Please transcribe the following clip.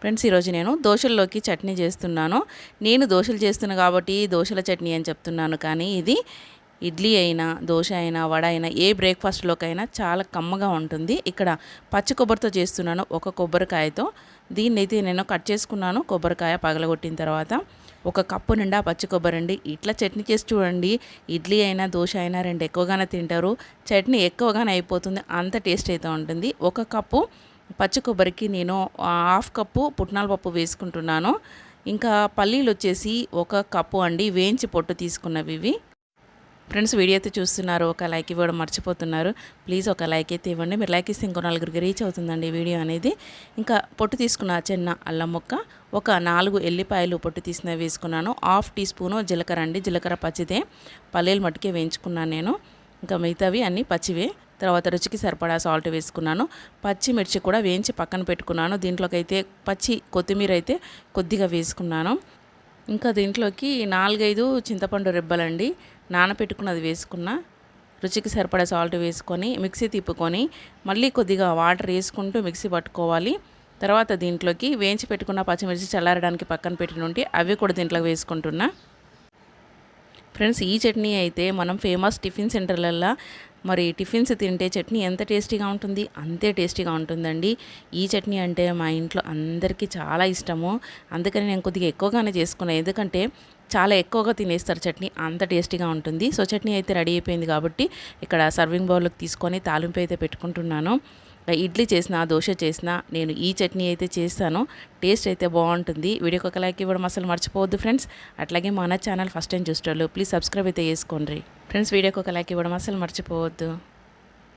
Friends ఈరోజు నేను దోశల్లోకి చట్నీ చేస్తున్నాను. నేను దోశలు చేస్తున్నా కాబట్టి దోశల చట్నీ అని చెప్తున్నాను. కానీ ఇది ఇడ్లీ అయినా దోశ అయినా వడ అయినా ఏ బ్రేక్ఫాస్ట్లోకైనా చాలా కమ్మగా ఉంటుంది. ఇక్కడ పచ్చి కొబ్బరితో చేస్తున్నాను ఒక కొబ్బరికాయతో. దీన్ని అయితే నేను కట్ చేసుకున్నాను. కొబ్బరికాయ పగలగొట్టిన తర్వాత ఒక కప్పు నిండా పచ్చి కొబ్బరి అండి. ఇట్లా చట్నీ చేసి చూడండి. ఇడ్లీ అయినా దోశ అయినా రెండు ఎక్కువగానే తింటారు. చట్నీ ఎక్కువగానే అయిపోతుంది. అంత టేస్ట్ అయితే ఉంటుంది. ఒక కప్పు పచ్చి కొబ్బరికి నేను హాఫ్ కప్పు పుట్నాల పప్పు వేసుకుంటున్నాను. ఇంకా పల్లీలు వచ్చేసి ఒక కప్పు అండి వేయించి పొట్టు తీసుకున్నవి ఇవి. ఫ్రెండ్స్ వీడియో అయితే చూస్తున్నారు ఒక లైక్ ఇవ్వడం మర్చిపోతున్నారు. ప్లీజ్ ఒక లైక్ అయితే ఇవ్వండి. మీరు లైక్ ఇస్తే ఇంకో నలుగురికి రీచ్ అవుతుందండి వీడియో అనేది. ఇంకా పొట్టు తీసుకున్న చిన్న అల్లం ముక్క ఒక నాలుగు ఎల్లిపాయలు పొట్టు తీసిన వేసుకున్నాను. హాఫ్ టీ స్పూను జీలకర్ర అండి జీలకర్ర పచ్చిదే. పల్లీలు మట్టుకే వేయించుకున్నాను నేను. ఇంకా మిగతావి అన్నీ పచ్చివే. తర్వాత రుచికి సరిపడా సాల్ట్ వేసుకున్నాను. పచ్చిమిర్చి కూడా వేయించి పక్కన పెట్టుకున్నాను. దీంట్లోకైతే పచ్చి కొత్తిమీర అయితే కొద్దిగా వేసుకున్నాను. ఇంకా దీంట్లోకి నాలుగైదు చింతపండు రెబ్బలండి. నానపెట్టుకున్నది వేసుకున్న. రుచికి సరిపడా సాల్ట్ వేసుకొని మిక్సీ తిప్పుకొని మళ్ళీ కొద్దిగా వాటర్ వేసుకుంటూ మిక్సీ పట్టుకోవాలి. తర్వాత దీంట్లోకి వేయించి పెట్టుకున్న పచ్చిమిర్చి చల్లారడానికి పక్కన పెట్టినుంటే అవి కూడా దీంట్లో వేసుకుంటున్నా. ఫ్రెండ్స్ ఈ చట్నీ అయితే మనం ఫేమస్ టిఫిన్ సెంటర్లల్లో మరి టిఫిన్స్ తింటే చట్నీ ఎంత టేస్టీగా ఉంటుంది? అంతే టేస్టీగా ఉంటుందండి. ఈ చట్నీ అంటే మా ఇంట్లో అందరికీ చాలా ఇష్టము. అందుకని నేను కొద్దిగా ఎక్కువగానే చేసుకున్నాను ఎందుకంటే చాలా ఎక్కువగా తినేస్తారు చట్నీ. అంత టేస్టీగా ఉంటుంది. సో చట్నీ అయితే రెడీ అయిపోయింది కాబట్టి ఇక్కడ సర్వింగ్ బౌల్లోకి తీసుకొని తాలింపు అయితే పెట్టుకుంటున్నాను. ఇడ్లీ చేసిన దోశ చేసిన నేను ఈ చట్నీ అయితే చేస్తాను. టేస్ట్ అయితే బాగుంటుంది. వీడియోకి ఒక లైక్ ఇవ్వడం అసలు మర్చిపోవద్దు ఫ్రెండ్స్. అట్లాగే మన ఛానల్ ఫస్ట్ టైం చూసేవాళ్ళు ప్లీజ్ సబ్స్క్రైబ్ అయితే చేసుకోండి. ఫ్రెండ్స్ వీడియోకి ఒక లైక్ ఇవ్వడం అసలు మర్చిపోవద్దు.